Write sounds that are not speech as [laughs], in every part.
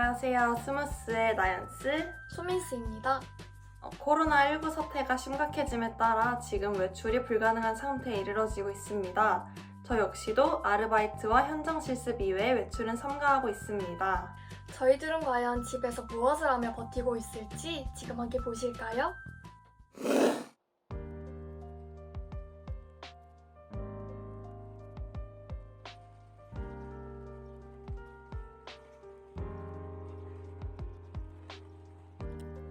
안녕하세요. 스무스의 나연스. 소민스입니다. 어, 코로나19 사태가 심각해짐에 따라 지금 외출이 불가능한 상태에 이르러지고 있습니다. 저 역시도 아르바이트와 현장 실습 이외에 외출은 삼가하고 있습니다. 저희들은 과연 집에서 무엇을 하며 버티고 있을지 지금 함께 보실까요?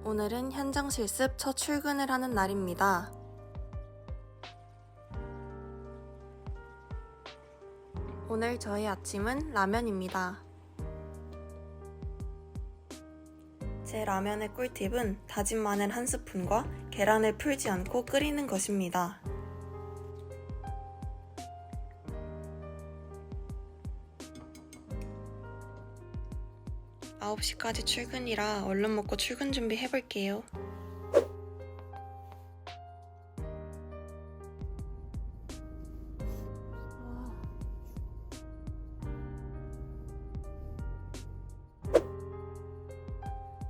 오늘은 현장 실습 첫 출근을 하는 날입니다. 오늘 저희 아침은 라면입니다. 제 라면의 꿀팁은 다진 마늘 한 스푼과 계란을 풀지 않고 끓이는 것입니다. 9시까지 출근이라 얼른 먹고 출근 준비 해볼게요.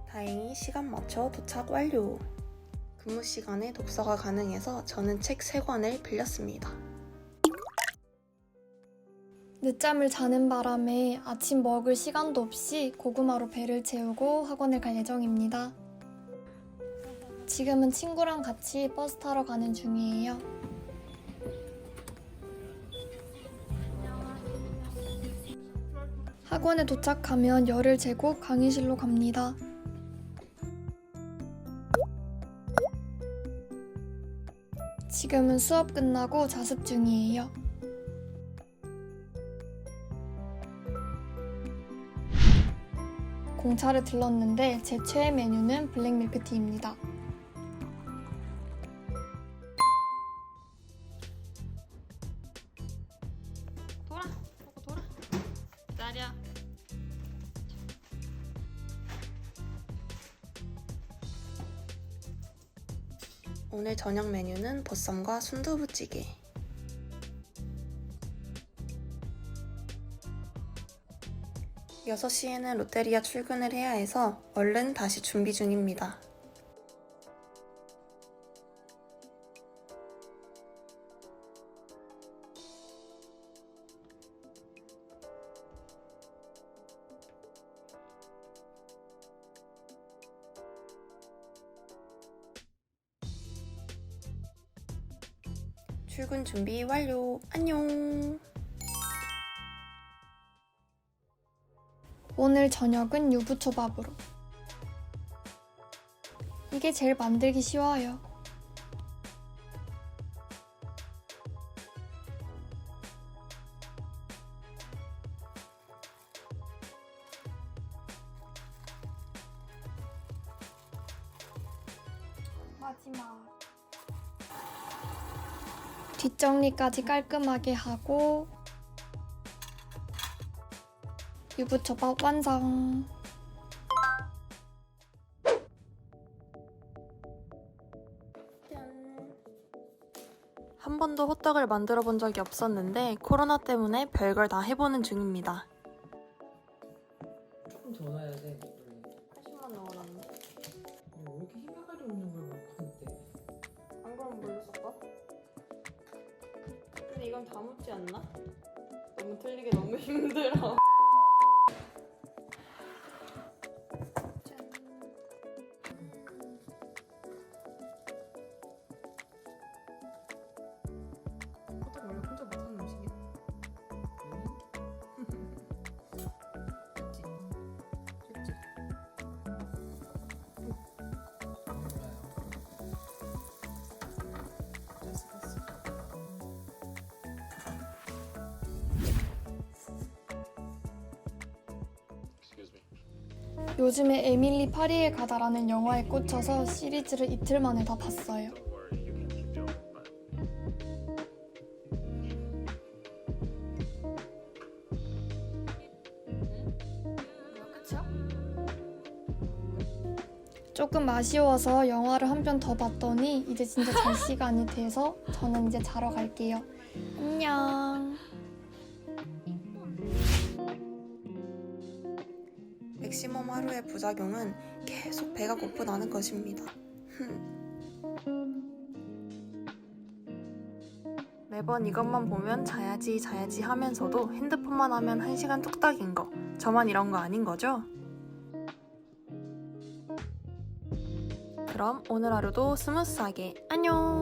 다행히 시간 맞춰 도착 완료. 근무 시간에 독서가 가능해서 저는 책 3권을 빌렸습니다. 늦잠을 자는 바람에 아침 먹을 시간도 없이 고구마로 배를 채우고 학원을 갈 예정입니다. 지금은 친구랑 같이 버스 타러 가는 중이에요. 학원에 도착하면 열을 재고 강의실로 갑니다. 지금은 수업 끝나고 자습 중이에요. 공차를 들렀는데 제 최애 메뉴는 블랙 밀크티입니다. 돌아, 보고 돌아. 기다려. 오늘 저녁 메뉴는 보쌈과 순두부찌개. 여섯 시에는 롯데리아 출근을 해야 해서 얼른 다시 준비 중입니다. 출근 준비 완료. 안녕. 오늘 저녁은 유부초밥으로. 이게 제일 만들기 쉬워요. 마지막. 뒷정리까지 깔끔하게 하고 유부초밥 완성. 한 번도 호떡을 만들어 본 적이 없었는데 코로나 때문에 별걸 다 해보는 중입니다. 조금 더 넣어야 돼. 원래. 80만 넣어놨네. 왜 이렇게 힘나가지고 있는 걸 먹었는데? 안 그러면 뭘로 섞어? 근데 이건 다 묻지 않나? 너무 틀리게 너무 힘들어. 요즘에 에밀리 파리에 가다라는 영화에 꽂혀서 시리즈를 이틀 만에 다 봤어요. 조금 아쉬워서 영화를 한 편 더 봤더니 이제 진짜 잘 [laughs] 시간이 돼서 저는 이제 자러 갈게요. 안녕. 맥시멈 하루의 부작용은 계속 배가 고프다는 것입니다. 매번 이것만 보면 자야지 자야지 하면서도 핸드폰만 하면 1시간 뚝딱인 거. 저만 이런 거 아닌 거죠? 그럼 오늘 하루도 스무스하게 안녕!